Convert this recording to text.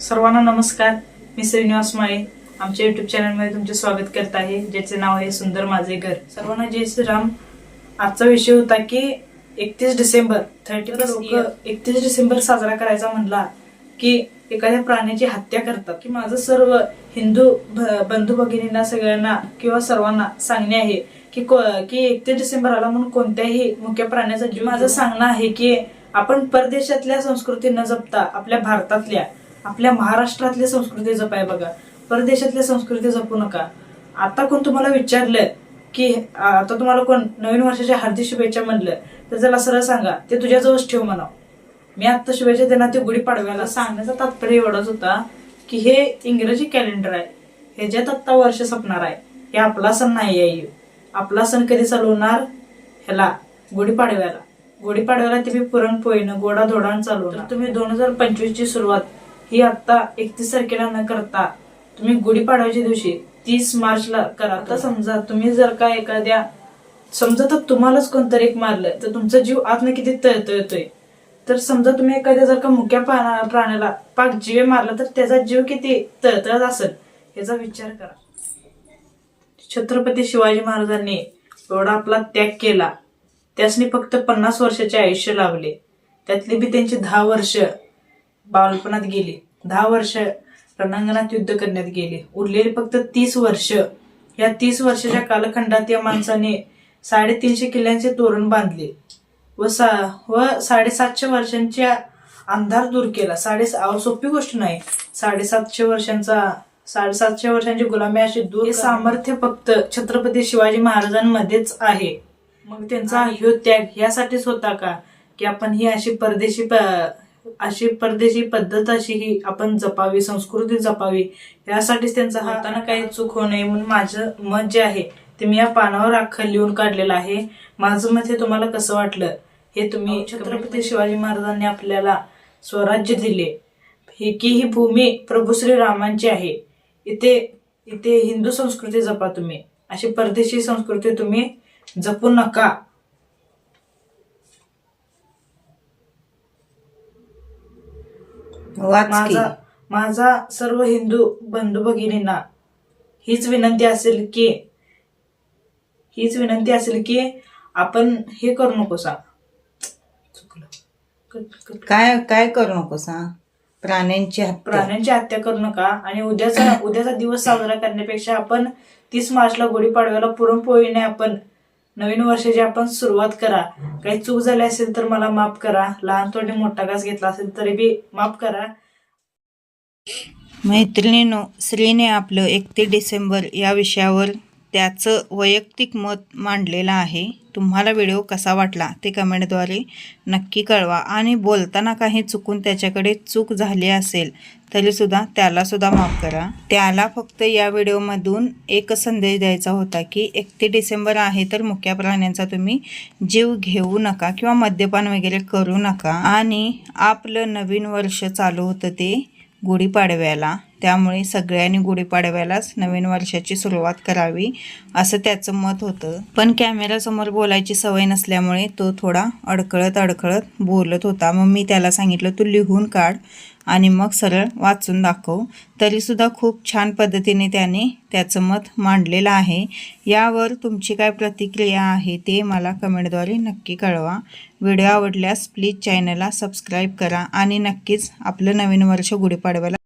सर्वांना नमस्कार. मी श्रीनिवास माळे. आमच्या युट्यूब चॅनलमध्ये तुमचे स्वागत करत आहे. ज्याचे नाव आहे सुंदर माझे घर सर्वांना जय श्रीराम. आजचा विषय होता की एकतीस डिसेंबर थर्टी लोक एकतीस डिसेंबर साजरा करायचा म्हणला की एखाद्या प्राण्याची हत्या करतात. की माझं सर्व हिंदू बंधू भगिनींना सगळ्यांना किंवा सर्वांना सांगणे आहे की को- की एकतीस डिसेंबर आला म्हणून कोणत्याही मुख्य प्राण्याचा जीव माझं सांगणं आहे की आपण परदेशातल्या संस्कृती न जपता आपल्या भारतातल्या आपल्या महाराष्ट्रातल्या संस्कृती जपाय बघा. परदेशातल्या संस्कृती जपू नका. आता कोण तुम्हाला विचारलं की आता तुम्हाला कोण नवीन वर्षाच्या हार्दिक शुभेच्छा म्हणलं तर त्याला सरळ सांगा ते तुझ्याजवळच ठेव म्हणाव. मी आता शुभेच्छा देणार ते गुढीपाडव्याला सांगण्याचा तात्पर्य एवढाच होता की हे इंग्रजी कॅलेंडर आहे. ह्याच्यात आत्ता वर्ष संपणार आहे हे आपला सण नाही आहे. आपला सण कधी चालू होणार ह्याला गुढीपाडव्याला गुढीपाडव्याला तुम्ही पुरणपोळीनं गोडा धोडान चालू तुम्ही दोन हजार पंचवीसची सुरुवात ही आता एकतीस तारखेला न करता तुम्ही गुढीपाडव्याच्या दिवशी तीस मार्चला करा. तर समजा तुम्ही जर का एखाद्या समजा तर तुम्हालाच कोणतरी एक मारलं तर तुमचा जीव आतनं किती तळतळतोय? तर समजा तुम्ही एखाद्या जर का मुक्या प्राण्याला पाक जीवे मारला तर त्याचा जीव किती तळतळत असेल? याचा विचार करा. छत्रपती शिवाजी महाराजांनी एवढा आपला त्याग केला. त्यासनी फक्त पन्नास वर्षाचे आयुष्य लाभले. त्यातली बी त्यांची दहा वर्ष बालपणात गेली. दहा वर्ष रणांगणात युद्ध करण्यात गेले. उरलेली फक्त तीस वर्ष. या तीस वर्षाच्या कालखंडात या माणसाने साडेतीनशे किल्ल्यांचे तोरण बांधले व सा व साडेसातशे वर्षांच्या अंधार दूर केला. साडे सोपी गोष्ट नाही. साडेसातशे वर्षांचा साडेसातशे वर्षांची गुलामी अशी दूर सामर्थ्य फक्त छत्रपती शिवाजी महाराजांमध्येच आहे. मग त्यांचा ह्यो त्याग यासाठीच होता का? की आपण ही अशी परदेशी अशी परदेशी पद्धत अशी ही आपण जपावी संस्कृती जपावी यासाठीच त्यांचा हाताने काही चूक होऊ नये म्हणून माझं मत जे आहे ते मी या पानावर अख्खं लिहून काढलेलं आहे. माझं मत हे तुम्हाला कसं वाटलं हे तुम्ही छत्रपती शिवाजी महाराजांनी आपल्याला स्वराज्य दिले. ही की ही भूमी प्रभू श्री रामांची आहे. इथे इथे हिंदू संस्कृती जपा तुम्ही. अशी परदेशी संस्कृती तुम्ही जपू नका वाच की. माझा माझा सर्व हिंदू बंधू भगिनींना हीच विनंती असेल की हीच विनंती असेल की आपण हे करू नको सा. काय काय करू नकोस हा प्राण्यांची प्राण्यांची हत्या करू नका. आणि उद्याचा उद्याचा दिवस साजरा करण्यापेक्षा आपण तीस मार्चला गुढीपाडव्याला पुरणपोळीने आपण नवीन वर्षाची आपण सुरुवात करा. काही चूक झाली असेल तर मला माफ करा. लहान थोडी मोठा घास घेतला असेल तरी बी माफ करा. मैत्रिणीनो श्रीने आपलं एकतीस डिसेंबर या विषयावर त्याचं वैयक्तिक मत मांडलेलं आहे. तुम्हाला व्हिडिओ कसा वाटला ते कमेंटद्वारे नक्की कळवा. आणि बोलताना काही चुकून त्याच्याकडे चूक झाली असेल तरीसुद्धा त्यालासुद्धा माफ करा. त्याला फक्त या व्हिडिओमधून एकच संदेश द्यायचा होता की एकतीस डिसेंबर आहे तर मुक्या प्राण्यांचा तुम्ही जीव घेऊ नका किंवा मद्यपान वगैरे करू नका. आणि आपलं नवीन वर्ष चालू होतं ते गुढीपाडव्याला. त्यामुळे सगळ्यांनी गुढीपाडव्यालाच नवीन वर्षाची सुरुवात करावी असं त्याचं मत होतं. पण कॅमेरासमोर बोलायची सवय नसल्यामुळे तो थोडा अडखळत अडखळत बोलत होता. मग मी त्याला सांगितलं तू लिहून काढ. आणि मग सरळ वाचून दाखव. तरीसुद्धा खूप छान पद्धतीने त्याने त्याचं मत मांडलेलं आहे. यावर तुमची काय प्रतिक्रिया आहे ते मला कमेंटद्वारे नक्की कळवा. व्हिडिओ आवडल्यास प्लीज चॅनलला सबस्क्राईब करा आणि नक्कीच आपलं नवीन वर्ष गुढीपाडव्याला